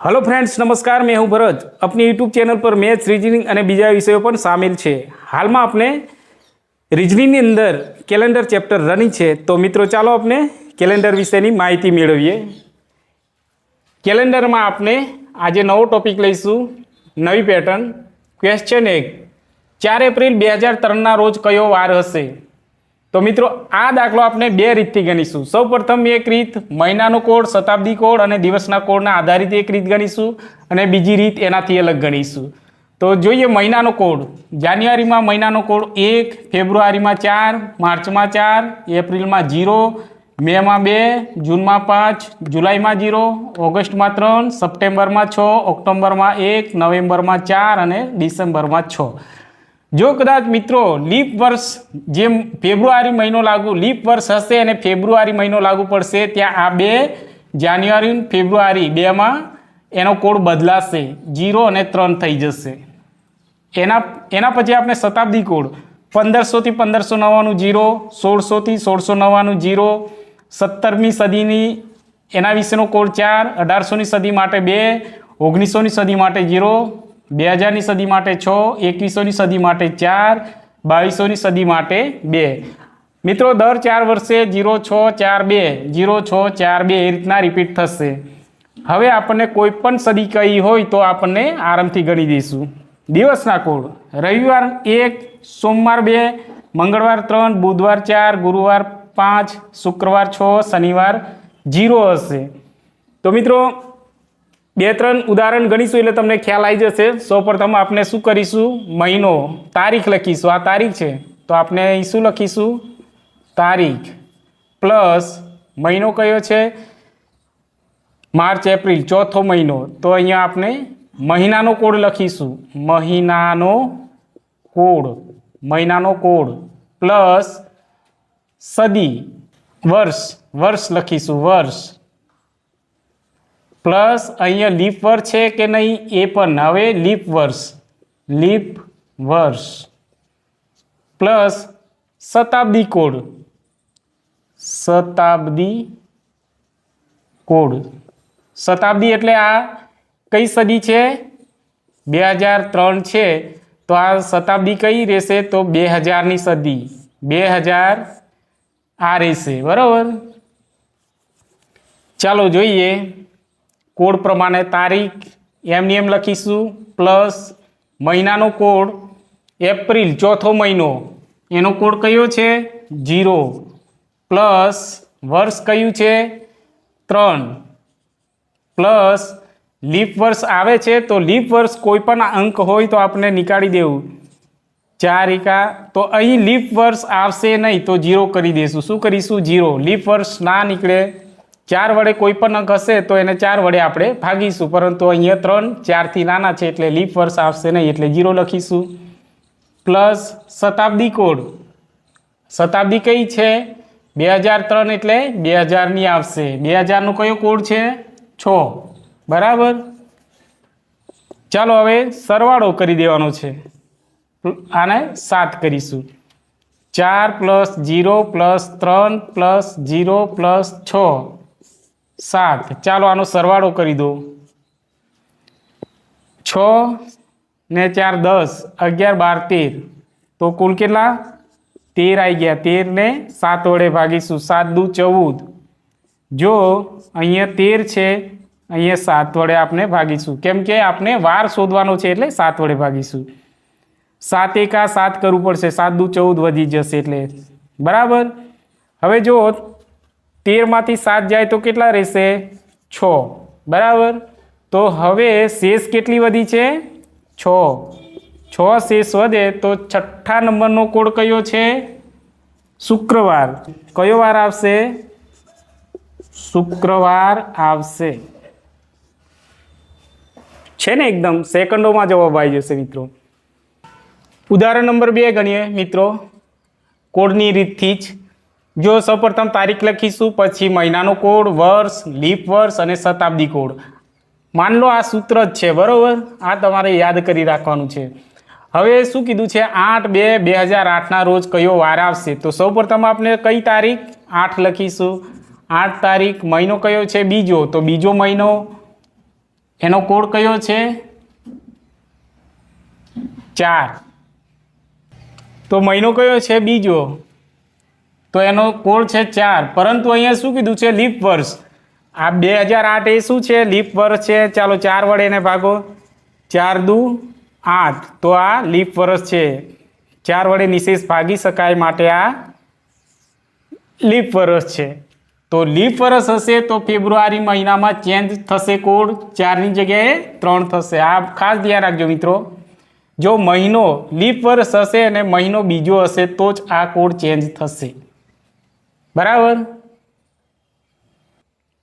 Hello friends નમસ્કાર. મેં હું ભરત. આપની યુટ્યુબ ચેનલ પર મેથ્સ રિઝનિંગ અને બીજા વિષયો પણ સામેલ છે. હાલમાં આપણે રિઝનિંગની અંદર કેલેન્ડર ચેપ્ટર રનિંગ છે. તો મિત્રો, ચાલો આપણે કેલેન્ડર વિશેની માહિતી મેળવીએ. કેલેન્ડરમાં આપણે આજે નવો ટોપિક લઈશું. નવી પેટર્ન ક્વેશ્ચન એક. ચાર એપ્રિલ બે હજાર ત્રણના રોજ કયો વાર હશે? તો મિત્રો, આ દાખલો આપણે બે રીતથી ગણીશું. સૌપ્રથમ એક રીત, મહિનાનો કોડ, શતાબ્દી કોડ અને દિવસના કોડના આધારિત એક રીત ગણીશું અને બીજી રીત એનાથી અલગ ગણીશું. તો જોઈએ મહિનાનો કોડ. જાન્યુઆરીમાં મહિનાનો કોડ એક, ફેબ્રુઆરીમાં ચાર, માર્ચમાં ચાર, એપ્રિલમાં જીરો, મેમાં બે, જૂનમાં પાંચ, જુલાઈમાં જીરો, ઓગસ્ટમાં ત્રણ, સપ્ટેમ્બરમાં છ, ઓક્ટોબરમાં એક, નવેમ્બરમાં ચાર અને ડિસેમ્બરમાં છ. જો કદાચ મિત્રો લીપ વર્ષ જે ફેબ્રુઆરી મહિનો લાગુ, લીપ વર્ષ હશે અને ફેબ્રુઆરી મહિનો લાગુ પડશે, ત્યાં આ બે જાન્યુઆરી ફેબ્રુઆરી બેમાં એનો કોડ બદલાશે. જીરો અને ત્રણ થઈ જશે. એના એના પછી આપણે શતાબ્દી કોડ. પંદરસોથી પંદરસો નવ્વાણું જીરો સોળસોથી સોળસો નવ્વાણું જીરો, સત્તરમી સદીની એના વિશેનો કોડ ચાર, અઢારસોની સદી માટે બે, ઓગણીસોની સદી માટે જીરો બે હજારની સદી માટે છ, એકવીસોની સદી માટે ચાર, બાવીસોની સદી માટે બે. મિત્રો, દર ચાર વર્ષે જીરો છ ચાર બે, જીરો છ ચાર બે એ રીતના રિપીટ થશે. હવે આપણને કોઈ પણ સદી કહી હોય તો આપણને આરામથી ગણી દઈશું. દિવસના કોડ. રવિવાર એક, સોમવાર બે, મંગળવાર ત્રણ, બુધવાર ચાર, ગુરુવાર પાંચ, શુક્રવાર છ, શનિવાર જીરો હશે. તો મિત્રો બે ત્રણ ઉદાહરણ ગણીશું એટલે તમને ખ્યાલ આવી જશે. સૌપ્રથમ આપણે શું કરીશું? મહિનો, તારીખ લખીશું. આ તારીખ છે. તો આપણે અહીં શું લખીશું? તારીખ પ્લસ મહિનો કયો છે? માર્ચ, એપ્રિલ, ચોથો મહિનો. તો અહીંયા આપણે મહિનાનો કોડ લખીશું. મહિનાનો કોડ. મહિનાનો કોડ. પ્લસ સદી. વર્ષ. વર્ષ લખીશું. વર્ષ. પ્લસ અહીંયા લીપ વર્ષ છે કે નહીં એ પણ. હવે લીપ વર્ષ. લીપ વર્ષ. પ્લસ શતાબ્દી કોડ. શતાબ્દી કોડ. શતાબ્દી એટલે આ કઈ સદી છે? બે હજાર ત્રણ છે. તો આ શતાબ્દી કઈ રહેશે? તો બે હજારની સદી. બે હજાર આ રહેશે. બરાબર? ચાલો જોઈએ. કોડ પ્રમાણે તારીખ એમની એમ લખીશું, પ્લસ મહિનાનો કોડ, એપ્રિલ ચોથો મહિનો. એનો કોડ કયો છે? જીરો પ્લસ વર્ષ કયું છે? ત્રણ. પ્લસ લીપ વર્ષ આવે છે, તો લીપ વર્ષ કોઈ પણ અંક હોય તો આપણે નીકાળી દેવું. ચાર એકા, તો અહીં લીપ વર્ષ આવશે નહીં, તો જીરો કરી દઈશું શું કરીશું? જીરો લીપ વર્ષ ના નીકળે. ચાર વડે કોઈ પણ અંક હશે તો એને ચાર વડે આપણે ભાગીશું. પરંતુ અહીંયા ત્રણ, ચારથી નાના છે એટલે લીપ વર્ષ આવશે નહીં, એટલે જીરો લખીશું. પ્લસ શતાબ્દી કોડ. શતાબ્દી કઈ છે? બે હજાર ત્રણ એટલે બે હજારની આવશે. બે હજારનો કયો કોડ છે? છ. બરાબર? ચાલો હવે સરવાળો કરી દેવાનો છે. આને સાત કરીશું. ચાર પ્લસ જીરો પ્લસ ત્રણ પ્લસ જીરો પ્લસ છ. સાત. ચાલો આનો સરવાળો કરી દો. છ ને ચાર દસ. અગિયાર, બાર, તેર. તો કુલ કેટલા? તેર આવી ગયા. તેરને સાત વડે ભાગીશું. સાત દુ ચૌદ. જો અહીંયા તેર છે, અહીંયા સાત વડે આપણે ભાગીશું. કેમ કે આપણે વાર શોધવાનો છે એટલે સાત વડે ભાગીશું. સાત એકા સાત કરવું પડશે. સાત દુ ચૌદ વધી જશે એટલે. બરાબર? હવે જો તેરમાંથી સાત જાય તો કેટલા રહેશે? છ. બરાબર? તો હવે શેષ કેટલી વધી છે? છ. છ શેષ વધે તો છઠ્ઠા નંબરનો કોડ કયો છે? શુક્રવાર. કયો વાર આવશે? શુક્રવાર આવશે. છે ને એકદમ? સેકન્ડોમાં જવાબ આવી જશે મિત્રો. ઉદાહરણ નંબર બે ગણીએ મિત્રો. કોડની રીતથી જ. જો સૌપ્રથમ તારીખ લખીશું, પછી મહિનાનો કોડ, વર્ષ, લીપ વર્ષ અને શતાબ્દી કોડ. માન લો આ સૂત્ર જ છે, બરાબર? આ તમારે યાદ કરી રાખવાનું છે. હવે શું કીધું છે? આઠ બે બે હજાર આઠના રોજ કયો વાર આવશે? તો સૌપ્રથમ આપણે કઈ તારીખ? આઠ લખીશું. આઠ તારીખ મહિનો કયો છે? બીજો. તો બીજો મહિનો, એનો કોડ કયો છે? ચાર. તો મહિનો કયો છે? બીજો. તો એનો કોડ છે ચાર. પરંતુ અહીંયા શું કીધું છે? લીપ વર્ષ. આ બે હજાર આઠ એ શું છે? લીપ વર્ષ છે. ચાલો ચાર વડે એને ભાગો. ચાર દુ આઠ. તો આ લીપ વર્ષ છે. ચાર વડે નિશેષ ભાગી શકાય માટે આ લીપ વર્ષ છે. તો લીપ વર્ષ હશે તો ફેબ્રુઆરી મહિનામાં ચેન્જ થશે કોડ. ચારની જગ્યાએ ત્રણ થશે. આ ખાસ ધ્યાન રાખજો મિત્રો. જો મહિનો લીપ વર્ષ હશે અને મહિનો બીજો હશે તો જ આ કોડ ચેન્જ થશે. બરાબર?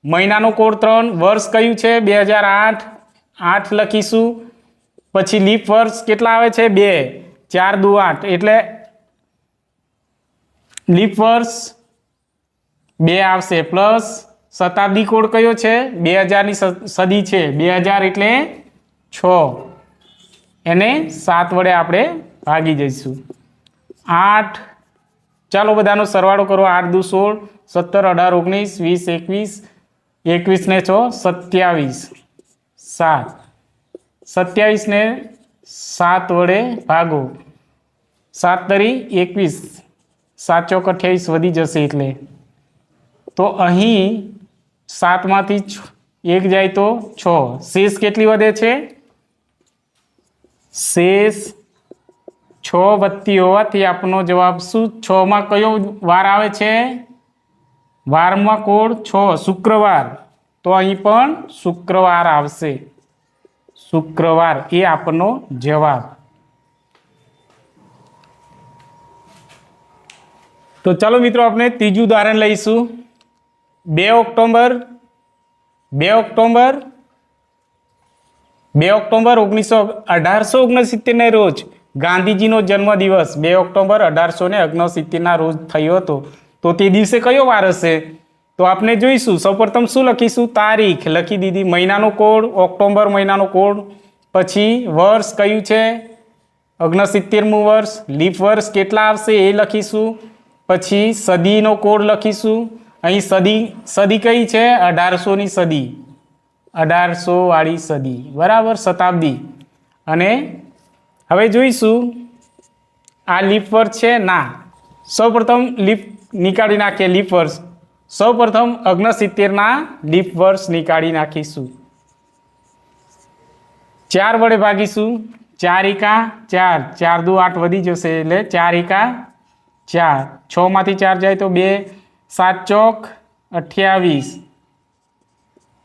મહિનાનો કોડ ત્રણ, વર્ષ કયું છે? બે હજાર આઠ. આઠ લખીશું. પછી લીપ વર્ષ કેટલા આવે છે? બે. ચાર દુ આઠ. એટલે લીપ વર્ષ બે આવશે. પ્લસ શતાબ્દી કોડ કયો છે? બે હજારની સદી છે. બે હજાર એટલે છ. એને સાત વડે આપણે ભાગી જઈશું. આઠ ચાલો બધાનો સરવાળો કરો આઠ દુ સોળ, સત્તર, અઢાર, ઓગણીસ, વીસ, એકવીસ એકવીસ ને છ, સત્યાવીસ. સાત. સત્યાવીસને સાત વડે ભાગો. સાત તરી એકવીસ. સાત ચોક અઠ્યાવીસ વધી જશે એટલે. તો અહીં સાતમાંથી એક જાય તો છ. શેષ કેટલી વધે છે? શેષ છ વધતી હોવાથી આપનો જવાબ શું? છમાં કયો વાર આવે છે? વારમાં કોડ છ, શુક્રવાર. તો અહીં પણ શુક્રવાર આવશે. શુક્રવાર એ આપનો જવાબ. તો ચાલો મિત્રો આપણે ત્રીજું ઉદાહરણ લઈશું. બે ઓક્ટોબર બે ઓક્ટોબર બે ઓક્ટોબર ઓગણીસો અઢારસો ઓગણસિત્તેરને રોજ ગાંધીજીનો જન્મદિવસ બે ઓક્ટોબર અઢારસો ને ઓગણસિત્તેરના રોજ થયો હતો. તો તે દિવસે કયો વાર હશે? તો આપણે જોઈશું. સૌપ્રથમ શું લખીશું? તારીખ. લખી દીધી મહિનાનો કોડ, ઓક્ટોબર મહિનાનો કોડ. પછી વર્ષ કયું છે? ઓગણસિત્તેરમું વર્ષ. લીપ વર્ષ કેટલા આવશે એ લખીશું. પછી સદીનો કોડ લખીશું. અહીં સદી સદી કઈ છે? અઢારસોની સદી. અઢારસો વાળી સદી. બરાબર? શતાબ્દી. અને હવે જોઈશું, આ લીપ વર્ષ છે ના. સૌપ્રથમ લીફ નીકાળી નાખીએ લીપ વર્ષ. સૌપ્રથમ અગ્નસિત્તેરના લીપ વર્ષ નીકાળી નાખીશું. ચાર વડે ભાગીશું. ચાર એકા ચાર. ચાર દુ આઠ વધી જશે એટલે ચાર એકા ચાર. છમાંથી ચાર જાય તો બે. સાત ચોક અઠ્યાવીસ.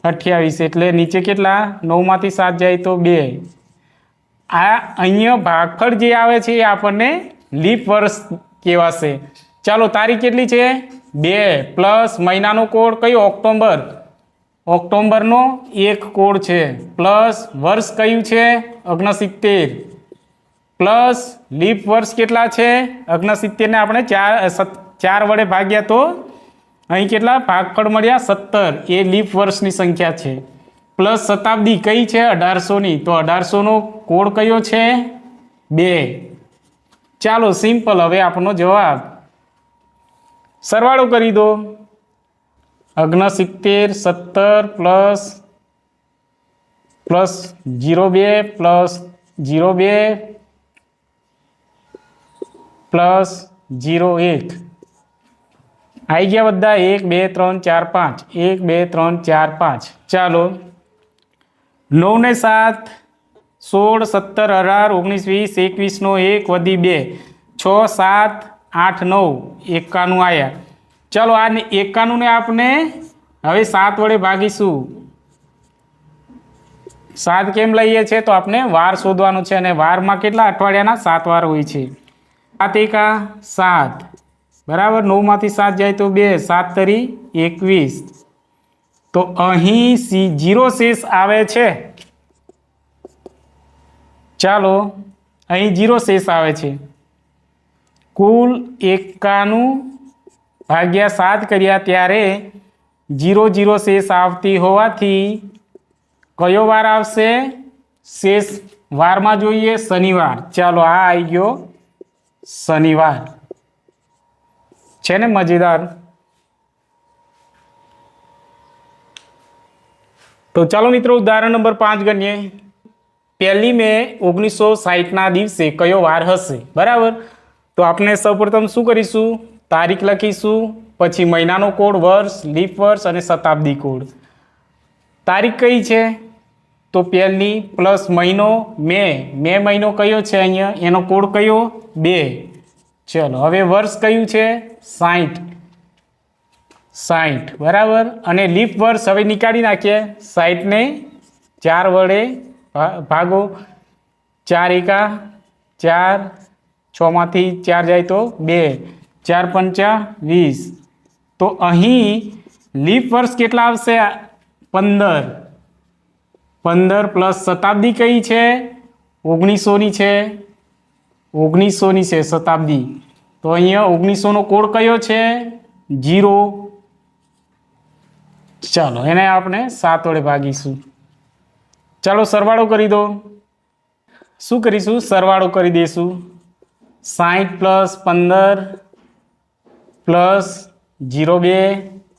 અઠ્યાવીસ એટલે નીચે કેટલા? નવમાંથી સાત જાય તો બે. આ અહીંયા ભાગફળ જે આવે છે એ આપણને લીપ વર્ષ કહેવાશે. ચાલો, તારીખ કેટલી છે? બે પ્લસ મહિનાનો કોડ કયો? ઓક્ટોબર. ઓક્ટોબરનો એક કોડ છે. પ્લસ વર્ષ કયું છે? અગ્નસિત્તેર. પ્લસ લીપ વર્ષ કેટલા છે? અગ્નસિત્તેરને આપણે ચાર ચાર વડે ભાગ્યા તો અહીં કેટલા? ભાગફળ મળ્યા સત્તર. એ લીપ વર્ષની સંખ્યા છે. પ્લસ શતાબ્દી કઈ છે અઢારસોની? તો અઢારસોનો કોડ કયો છે? બે. ચાલો સિમ્પલ, હવે આપનો જવાબ. સરવાળો કરી દો. અગ્નસિત્તેર સત્તર પ્લસ પ્લસ જીરો બે, પ્લસ જીરો બે, પ્લસ જીરો એક. આવી ગયા બધા? એક, બે, ત્રણ, ચાર, પાંચ. એક, બે, ત્રણ, ચાર, પાંચ. ચાલો. નવ ને સાત, સોળ, સત્તર, અઢાર, ઓગણીસ, વીસ એકવીસનો એક વધી બે. છ, સાત, આઠ, નવ, એકાણું આવ્યા ચાલો આ એકાનુંને આપણે હવે સાત વડે ભાગીશું. સાત કેમ લઈએ છીએ તો આપણે વાર શોધવાનું છે અને વારમાં કેટલા અઠવાડિયાના? સાત વાર હોય છે. સાત એકા સાત. બરાબર? નવમાંથી સાત જાય તો બે. સાત તરી એકવીસ. તો અહીં સી જીરો શેષ આવે છે. ચાલો, અહીં જીરો શેષ આવે છે. કુલ એકાનું ભાગ્યા સાત કર્યા ત્યારે જીરો જીરો શેષ આવતી હોવાથી કયો વાર આવશે? શેષ વારમાં જોઈએ, શનિવાર. ચાલો, આ આવી ગયો. શનિવાર. છે ને મજેદાર? તો ચાલો મિત્રો, ઉદાહરણ નંબર પાંચ ગણીએ. પહેલી મે ઓગણીસો સાહીઠના દિવસે કયો વાર હશે? બરાબર? તો આપણે સૌપ્રથમ શું કરીશું? તારીખ લખીશું, પછી મહિનાનો કોડ, વર્ષ, લીપ વર્ષ અને શતાબ્દી કોડ. તારીખ કઈ છે? તો પહેલી પ્લસ મહિનો, મે. મે મહિનો કયો છે અહીંયા? એનો કોડ કયો? બે. ચલો, હવે વર્ષ કયું છે? સાઠ સાઠ બરાબર? અને લીપ વર્ષ હવે નીકાળી નાખીએ. સાઠને ચાર વડે ભાગો. ચાર એકા, ચાર, છમાંથી ચાર જાય તો બે. ચાર પંચા વીસ. તો અહીં લીપ વર્ષ કેટલા આવશે? પંદર. પંદર પ્લસ શતાબ્દી કઈ છે? ઓગણીસોની છે. ઓગણીસોની છે શતાબ્દી. તો અહીંયા ઓગણીસોનો કોડ કયો છે? જીરો. ચાલો, એને આપણે સાત વડે ભાગીશું. ચાલો, સરવાળો કરી દો. શું કરીશું? સરવાળો કરી દઈશું. સાઠ પ્લસ પંદર પ્લસ જીરો બે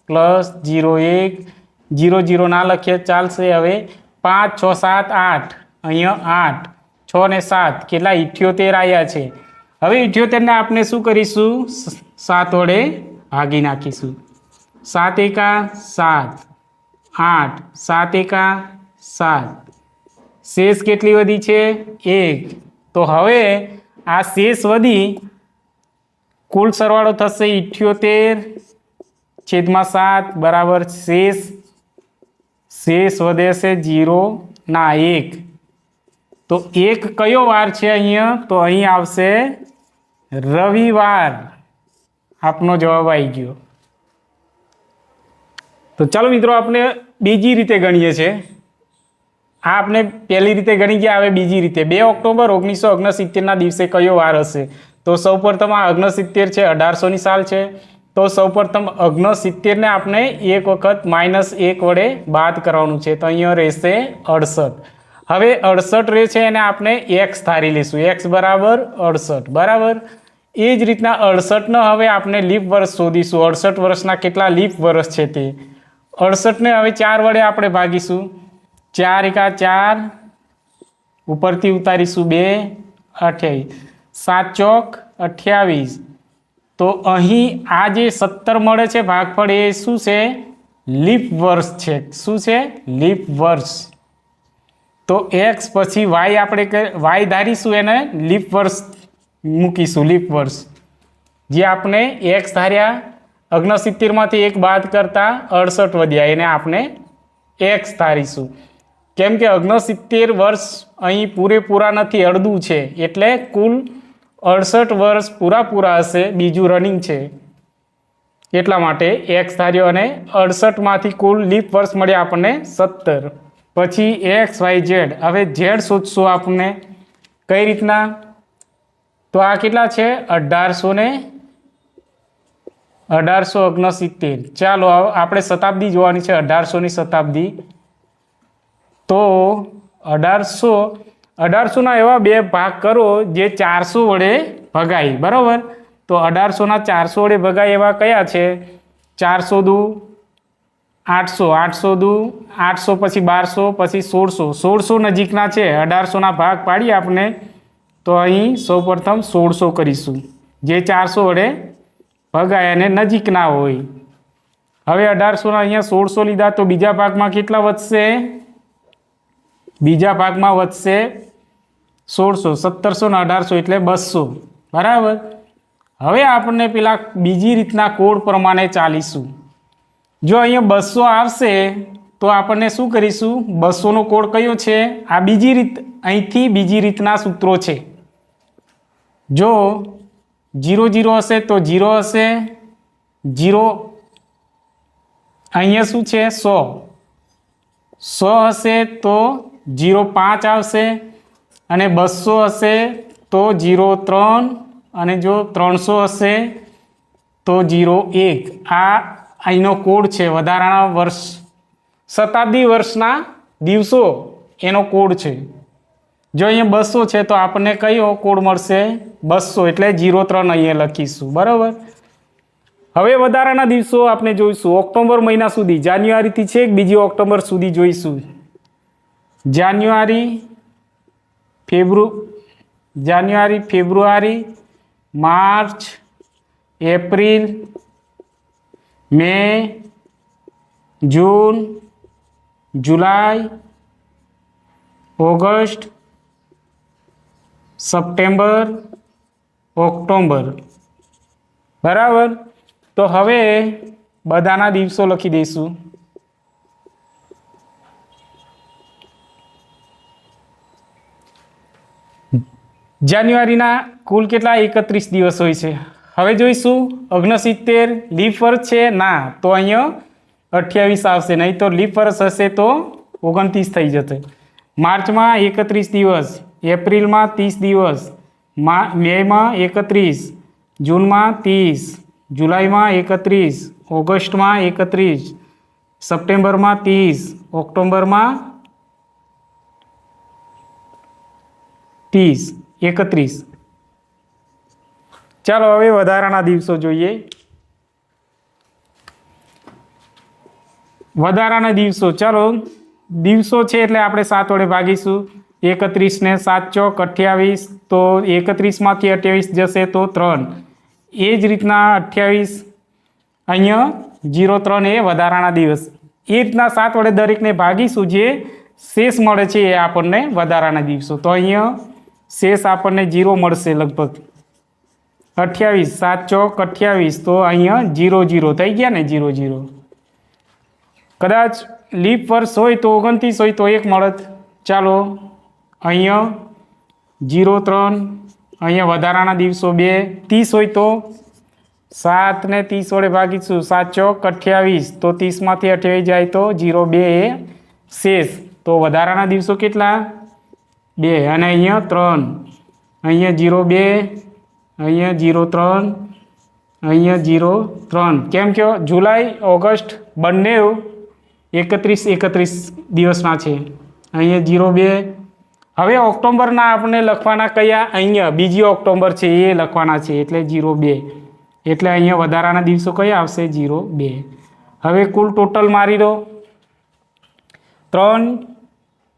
પ્લસ જીરો એક. જીરો જીરો ના લખીએ, ચાલશે હવે પાંચ, છ, સાત, આઠ. અહીંયા આઠ, છ ને સાત. કેટલા? ઇઠ્યોતેર આવ્યા છે. હવે ઇઠ્યોતેરને આપણે શું કરીશું? સાત વડે ભાગી નાખીશું. સાત એકા સાત. આઠ. સાત એકા સાત. શેષ કેટલી વધી છે? એક. તો હવે આ શેષ વધી કુલ સરવાળો થશે ઇઠ્યોતેર છેદમાં સાત બરાબર શેષ. શેષ વધે છે જીરોના એક. તો એક કયો વાર છે અહીંયા? તો અહીં આવશે રવિવાર. આપનો જવાબ આવી ગયો. તો ચાલો મિત્રો આપણે બીજી રીતે ગણીએ છીએ. આ આપણે પહેલી રીતે ગણી ગયા, હવે બીજી રીતે. બે ઓક્ટોબર ઓગણીસો ઓગણસિત્તેરના દિવસે કયો વાર હશે? તો સૌપ્રથમ આ ઓગણસિત્તેર છે અઢારસોની સાલ છે. તો સૌપ્રથમ ઓગણસિત્તેરને આપણે એક વખત માઇનસ એક વડે બાદ કરવાનું છે. તો અહીંયા રહેશે અડસઠ. હવે અડસઠ રહે છે એને આપણે એક્સ ધારી લઈશું એક્સ બરાબર અડસઠ. બરાબર? એ જ રીતના અડસઠનો હવે આપણે લીપ વર્ષ શોધીશું. અડસઠ વર્ષના કેટલા લીપ વર્ષ છે તે? અડસઠને હવે ચાર વડે આપણે ભાગીશું. ચાર એકા ચાર, ઉપરથી ઉતારીશું બે, અઠ્યાવીસ. સાત ચોક, અઠ્યાવીસ. તો અહીં આ જે સત્તર મળે છે ભાગફળ, એ શું છે? લીપ વર્ષ છે. શું છે? લીપ વર્ષ. તો એક્સ પછી વાય આપણે વાય ધારીશું એને, લીપ વર્ષ મૂકીશું, લીપ વર્ષ. જે આપણે એક્સ ધાર્યા ઓગણસિત્તેરમાંથી એક બાદ કરતાં અડસઠ વધ્યા. એને આપણે એક્સ ધારીશું. કેમ કે અગ્નસિત્તેર વર્ષ અહીં પૂરેપૂરા નથી, અડધું છે. એટલે કુલ અડસઠ વર્ષ પૂરા પૂરા હશે, બીજું રનિંગ છે. એટલા માટે એક્સ ધાર્યો અને અડસઠમાંથી કુલ લીપ વર્ષ મળ્યા આપણને સત્તર. પછી એક્સ વાય ઝેડ હવે ઝેડ શોધશું આપણને કઈ રીતના? તો આ કેટલા છે? અઢારસો ને અઢારસો ઓગણસિત્તેર. ચાલો આપણે શતાબ્દી જોવાની છે, અઢારસોની શતાબ્દી. તો અઢારસો, અઢારસોના એવા બે ભાગ કરો જે ચારસો વડે ભગાય, બરાબર? તો અઢારસોના ચારસો વડે ભગાય એવા કયા છે? ચારસો દુ, આઠસો આઠસો દુ, આઠસો પછી બારસો, પછી સોળસો. સોળસો નજીકના છે, અઢારસોના ભાગ પાડી આપણે. તો અહીં સૌપ્રથમ સોળસો કરીશું. જે ચારસો વડે ભગાય અને નજીકના હોય. હવે અઢારસોના અહીંયા સોળસો લીધા તો બીજા ભાગમાં કેટલા વધશે? બીજા ભાગમાં વધશે સોળસો, સત્તરસો ને અઢારસો એટલે બસો. બરાબર? હવે આપણને પેલા બીજી રીતના કોડ પ્રમાણે ચાલીશું. જો અહીંયા બસો આવશે તો આપણને શું કરીશું? બસોનો કોડ કયો છે? આ બીજી રીત અહીંથી બીજી રીતના સૂત્રો છે. જો જીરો જીરો હશે તો જીરો હશે. જીરો. અહીંયા શું છે? સો. સો હશે તો જીરો પાંચ આવશે અને બસો હશે તો જીરો ત્રણ અને જો ત્રણસો હશે તો જીરો એક. આ અહીંનો કોડ છે વધારાના વર્ષ, શતાબ્દી વર્ષના દિવસો એનો કોડ છે. જો અહીંયા બસો છે તો આપણને કયો કોડ મળશે? બસો, એટલે જીરો ત્રણ અહીંયા લખીશું, બરાબર? હવે વધારાના દિવસો આપણે જોઈશું. ઓક્ટોબર મહિના સુધી, જાન્યુઆરીથી છેક બીજી ઓક્ટોબર સુધી જોઈશું. January, ફેબ્રુ, January, February, March, April, May, June, July, August September October બરાબર? તો હવે બધાના દિવસો લખી દઈશું. જાન્યુઆરીના કુલ કેટલા? એકત્રીસ દિવસ હોય છે. હવે જોઈશું, ઓગણસિત્તેર લીપ વર્ષ છે? ના, તો અહીંયા અઠ્યાવીસ આવશે. નહીં તો લીપ વર્ષ હશે તો ઓગણત્રીસ થઈ જશે. માર્ચમાં એકત્રીસ દિવસ. એપ્રિલમાં ત્રીસ દિવસ, મા, મેમાં એકત્રીસ, જૂનમાં ત્રીસ, જુલાઈમાં એકત્રીસ, ઓગસ્ટમાં એકત્રીસ, સપ્ટેમ્બરમાં ત્રીસ, ઓક્ટોબરમાં ત્રીસ, એકત્રીસ. ચાલો હવે વધારાના દિવસો જોઈએ. વધારાના દિવસો. ચાલો, દિવસો છે એટલે આપણે સાત વડે ભાગીશું. એકત્રીસને સાત ચોક અઠ્યાવીસ, તો એકત્રીસમાંથી અઠ્યાવીસ જશે તો ત્રણ. એ જ રીતના અઠ્યાવીસ અહીંયા જીરો ત્રણ એ વધારાના દિવસ. એ રીતના સાત વડે દરેકને ભાગીશું જે શેષ મળે છે એ આપણને વધારાના દિવસો. તો અહીંયા શેષ આપણને જીરો મળશે લગભગ. અઠ્યાવીસ સાત ચોક અઠ્યાવીસ, તો અહીંયા જીરો જીરો થઈ ગયા ને જીરો જીરો. કદાચ લીપ વર્ષ હોય તો ઓગણત્રીસ હોય તો એક મળત. ચાલો. અહીંયા જીરો ત્રણ, અહીંયા વધારાના દિવસો બે, ત્રીસ હોય તો સાત ને ત્રીસ વડે ભાગીશું સાત ચોક અઠ્યાવીસ. તો ત્રીસમાંથી અઠ્યાવીસ જાય તો જીરો બે એ શેષ. તો વધારાના દિવસો કેટલા? બે. અને અહીંયા ત્રણ. અહીંયા જીરો બે, અહીંયા જીરો ત્રણ, અહીંયા જીરો ત્રણ. કેમ કે જુલાઈ, ઓગસ્ટ બંને એકત્રીસ એકત્રીસ દિવસના છે. અહીંયા જીરો બે હવે ઓક્ટોબરના આપણે લખવાના કયા? અહીંયા, બીજી ઓક્ટોબર છે, એ લખવાના છે, એટલે જીરો બે. એટલે અહીંયા વધારાના દિવસો કયા આવશે? જીરો બે. હવે કુલ ટોટલ મારી દો. ત્રણ,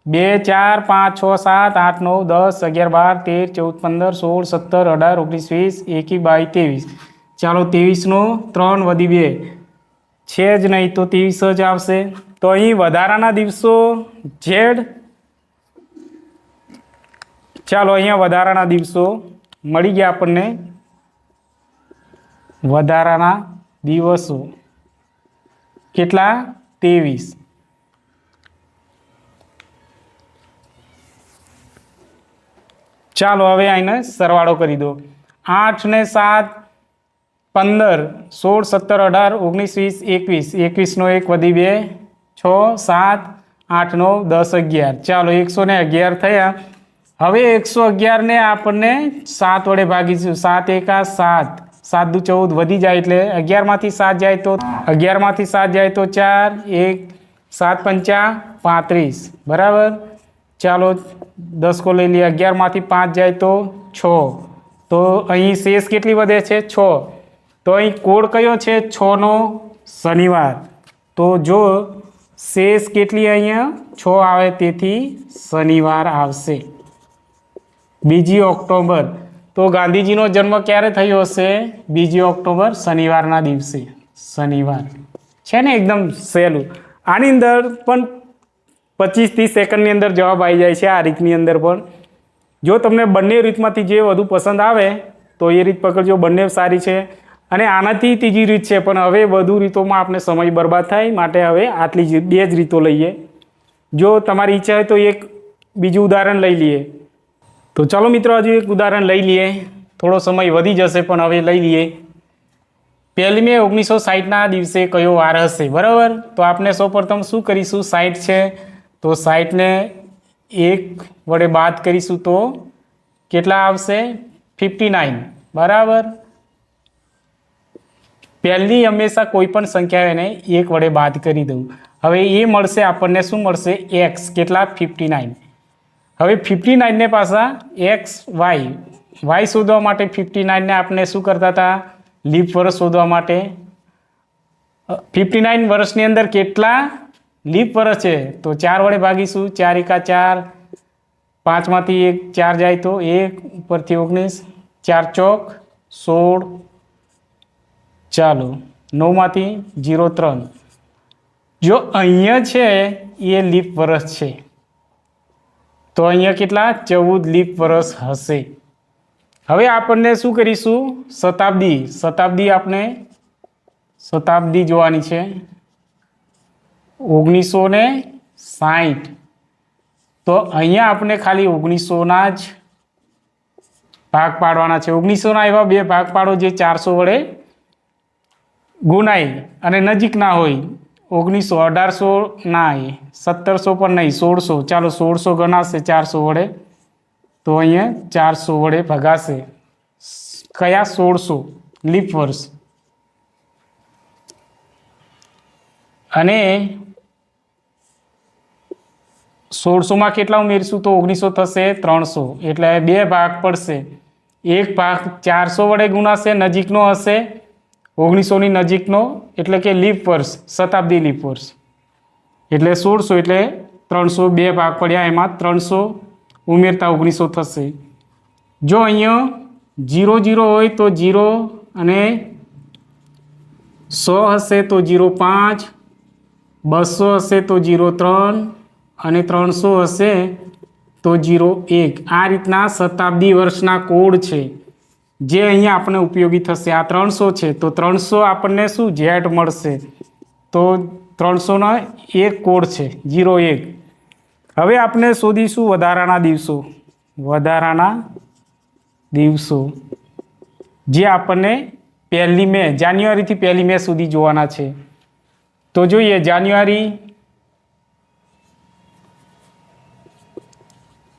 બે, ચાર, પાંચ, છ, સાત, આઠ, નવ, દસ, અગિયાર, બાર, તેર, ચૌદ, પંદર, સોળ, સત્તર, અઢાર, ઓગણીસ, વીસ, એકી બાય ત્રેવીસ. ચાલો ત્રેવીસનો ત્રણ વધી બે. છે જ નહીં તો ત્રેવીસ જ આવશે. તો અહીં વધારાના દિવસો, ઝેડ ચાલો અહીંયા વધારાના દિવસો મળી ગયા આપણને. વધારાના દિવસો. કેટલા? ત્રેવીસ. ચાલો હવે આને સરવાળો કરી દો. આઠ ને સાત, પંદર, સોળ, સત્તર, અઢાર, ઓગણીસ, વીસ, એકવીસ. એકવીસનો એક વધી બે, છ, સાત, આઠ, નવ, દસ, અગિયાર. ચાલો એકસો ને અગિયાર થયા. હવે એકસો અગિયારને આપણને સાત વડે ભાગીશું સાત એકા સાત. સાત દુ ચૌદ વધી જાય એટલે અગિયારમાંથી સાત જાય તો અગિયારમાંથી સાત જાય તો ચાર. એક, સાત પંચા પાંત્રીસ. બરાબર? ચાલો દસકો લઈ લઈએ. અગિયારમાંથી પાંચ જાય તો છ. તો અહીં શેષ કેટલી વધે છે? છ. તો અહીં કોડ કયો છે? છનો શનિવાર. તો જો શેષ કેટલી અહીંયા છ આવે, તેથી શનિવાર આવશે. બીજી ઓક્ટોબર. તો ગાંધીજીનો જન્મ ક્યારે થયો હશે? બીજી ઓક્ટોબર શનિવારના દિવસે. શનિવાર. છે ને એકદમ સહેલું. આની અંદર પણ પચીસ ત્રીસ સેકન્ડની અંદર જવાબ આવી જાય છે આ રીતની અંદર પણ. જો તમને બંને રીતમાંથી જે વધુ પસંદ આવે, તો એ રીત પકડજો, બંને સારી છે. અને આનાથી ત્રીજી રીત છે, પણ હવે વધુ રીતોમાં આપણે સમય બરબાદ થાય, માટે હવે આટલી જ, બે જ રીતો લઈએ. જો તમારી ઈચ્છા હોય તો એક બીજું ઉદાહરણ લઈ લઈએ. તો ચાલો મિત્રો, હજુ એક ઉદાહરણ લઈ લઈએ. થોડો સમય વધી જશે, પણ હવે લઈ લઈએ. પહેલી મે ઓગણીસો સાઠના દિવસે કયો વાર હશે? બરાબર? તો આપણે સૌપ્રથમ શું કરીશું? સાઠ છે. તો સાઠને એક વડે બાદ કરીશું તો કેટલા આવશે? Fifty nine. બરાબર? પહેલી હંમેશા કોઈ પણ સંખ્યા એને એક વડે બાદ કરી દઉં. હવે એ મળશે આપણને શું મળશે? એક્સ. કેટલા? Fifty nine. હવે ફિફ્ટી નાઇનને પાછા એક્સ વાય વાય શોધવા માટે ફિફ્ટી નાઇનને આપણે શું કરતા હતા? લીપ વર્ષ શોધવા માટે. ફિફ્ટી નાઇન વર્ષની અંદર કેટલા લીપ વર્ષ છે? તો ચાર વડે ભાગીશું. ચાર એકા ચાર. પાંચમાંથી એક, ચાર જાય તો એક. ઉપરથી ઓગણીસ. ચાર ચોક. સોળ. ચાલો. નવમાંથી જીરો ત્રણ. જો અહીંયા છે, એ લીપ વર્ષ છે. તો અહીંયા કેટલા? ચૌદ લીપ વર્ષ હશે. હવે આપણને શું કરીશું? શતાબ્દી. શતાબ્દી આપણે શતાબ્દી જોવાની છે. ઓગણીસો ને સાઠ તો અહીંયા આપણે ખાલી ઓગણીસોના જ ભાગ પાડવાના છે. ઓગણીસોના એવા બે ભાગ પાડો જે ચારસો વડે ગુનાય અને નજીક ના હોય. ઓગણીસો અઢારસો ના સત્તરસો પણ નહીં, સોળસો. ચાલો સોળસો ગણાશે, ચારસો વડે. તો અહીંયા ચારસો વડે ભગાશે. કયા સોળસો? લીપ વર્ષ. અને સોળસોમાં કેટલા ઉમેરીશું? તો ઓગણીસો થશે ત્રણસો. એટલે બે ભાગ પડશે. એક ભાગ ચારસો વડે ગુણાશે, નજીકનો હશે. ઓગણીસોની નજીકનો એટલે કે લીપ વર્ષ, શતાબ્દી લીપ વર્ષ. એટલે સોળસો એટલે ત્રણસો બે ભાગ પડ્યા, એમાં ત્રણસો ઉમેરતા ઓગણીસો થશે. જો અહીંયા જીરો જીરો હોય તો જીરો અને સો હશે તો જીરો પાંચ, બસો હશે તો જીરો ત્રણ અને ત્રણસો હશે તો જીરો એક. આ રીતના શતાબ્દી વર્ષના કોડ છે. જે અહીંયા આપણે ઉપયોગી થશે. આ ત્રણસો છે. તો ત્રણસો આપણને શું? ઝેડ મળશે. તો ત્રણસોનો એક કોડ છે. જીરો એક. હવે આપણે શોધીશું વધારાના દિવસો. વધારાના દિવસો. જે આપણને પહેલી મે, જાન્યુઆરીથી પહેલી મે સુધી જોવાના છે. તો જોઈએ, January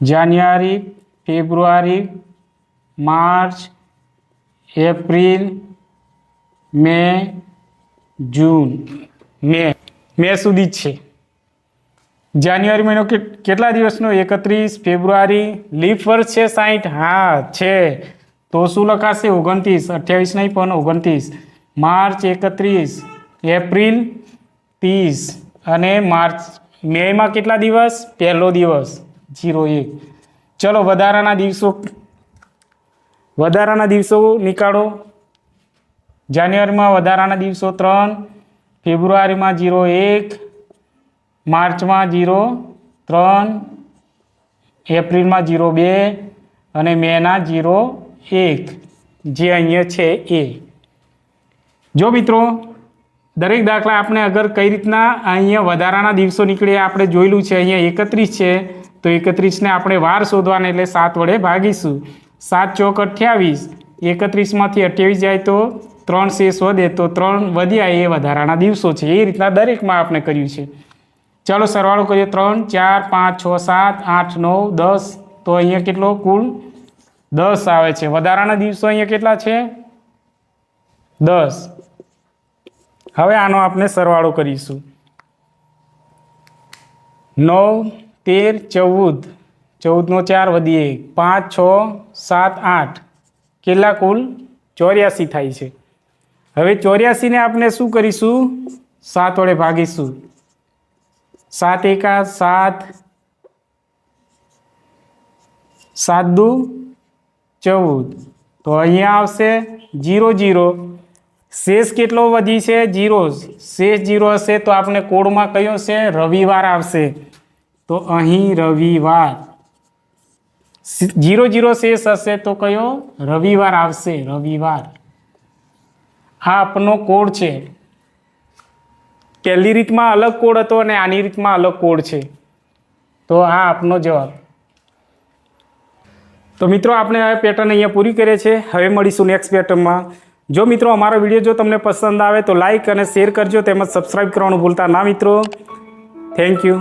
January, February, March April, May, June. May. May સુધી જ છે. જાન્યુઆરી મહિનો કેટલા દિવસનો? એકત્રીસ ફેબ્રુઆરી. લીપ વર્ષ છે સાઠ હા, છે. તો શું લખાશે? ઓગણત્રીસ. અઠ્યાવીસ નહીં, પણ ઓગણત્રીસ. માર્ચ એકત્રીસ. એપ્રિલ ત્રીસ. અને માર્ચ મેમાં કેટલા દિવસ? પહેલો દિવસ. જીરો એક. ચલો, વધારાના દિવસો વધારાના દિવસો નીકાળો. જાન્યુઆરીમાં વધારાના દિવસો ત્રણ, ફેબ્રુઆરીમાં જીરો એક, માર્ચમાં જીરો ત્રણ, એપ્રિલમાં જીરો બે અને મેના જીરો એક, જે અહીંયા છે એ. જો મિત્રો, દરેક દાખલા આપણે અગર કઈ રીતના અહીંયા વધારાના દિવસો નીકળે આપણે જોયેલું છે, અહીંયા એકત્રીસ છે, તો એકત્રીસને આપણે વાર શોધવાના એટલે સાત વડે ભાગીશું. સાત ચોક અઠ્યાવીસ, એકત્રીસમાંથી અઠ્યાવીસ જાય તો ત્રણ શેષ વધે તો ત્રણ વધ્યા એ વધારાના દિવસો છે. એ રીતના દરેકમાં આપણે કર્યું છે. ચાલો સરવાળો કરીએ. ત્રણ, ચાર, પાંચ, છ, સાત, આઠ, નવ, દસ. તો અહીંયા કેટલો કુલ? દસ આવે છે. વધારાના દિવસો અહીંયા કેટલા છે? દસ. હવે આનો આપણે સરવાળો કરીશું. નવ, તેર, ચૌદ. ચૌદનો ચાર વધી એક પાંચ, છ, સાત, આઠ. કેટલા કુલ? ચોર્યાસી થાય છે. હવે ચોર્યાસીને આપણે શું કરીશું? સાત વડે ભાગીશું. સાત એકા, સાત. સાત દુ, ચૌદ. તો અહીંયા આવશે જીરો જીરો. શેષ કેટલો વધી છે? જીરો. શેષ જીરો હશે તો આપણે કોડમાં કયો છે? રવિવાર આવશે. તો અહીં રવિવાર. જીરો જીરો શેષ હશે તો કયો? રવિવાર આવશે, રવિવાર. આ આપનો કોડ છે. પહેલી રીતમાં અલગ કોડ હતો અને આની રીતમાં અલગ કોડ છે. તો આ આપનો જવાબ. તો મિત્રો, આપણે હવે પેટર્ન અહીંયા પૂરી કરીએ છીએ. હવે મળીશું નેક્સ્ટ પેટર્નમાં જો મિત્રો, અમારો વીડિયો જો તમને પસંદ આવે તો લાઇક અને શેર કરજો. તેમજ સબસ્ક્રાઈબ કરવાનું ભૂલતા ના મિત્રો. Thank you